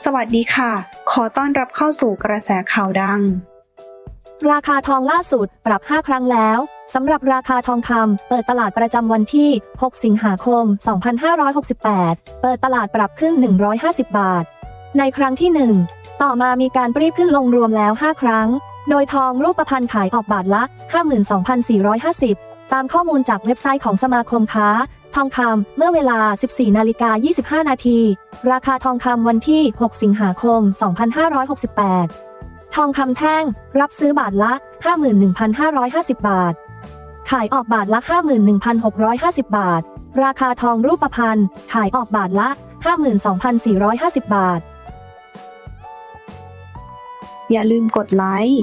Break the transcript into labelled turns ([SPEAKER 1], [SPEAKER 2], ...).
[SPEAKER 1] สวัสดีค่ะ ขอต้อนรับเข้าสู่กระแสข่าวดัง
[SPEAKER 2] ราคาทองล่าสุดปรับ 5 ครั้งแล้วสำหรับราคาทองคำเปิดตลาดประจำวันที่ 6 สิงหาคม 2568 เปิดตลาดปรับขึ้น 150 บาท ในครั้งที่ 1 ต่อมามีการปรีบขึ้นลงรวมแล้ว 5 ครั้ง โดยทองรูปพรรณขายออกบาทละ 52,450 ตามข้อมูลจากเว็บไซต์ของสมาคมค้า ทองคำเมื่อเวลา 14 นาฬิกา 25 นาที ราคาทองคำวันที่ 6 สิงหาคม 2568 ทองคำแท่ง รับซื้อบาทละ 51,550 บาท ขายออกบาทละ 51,650 บาท ราคาทองรูปพรรณขายออกบาทละ 52,450 บาท
[SPEAKER 1] อย่าลืมกดไลค์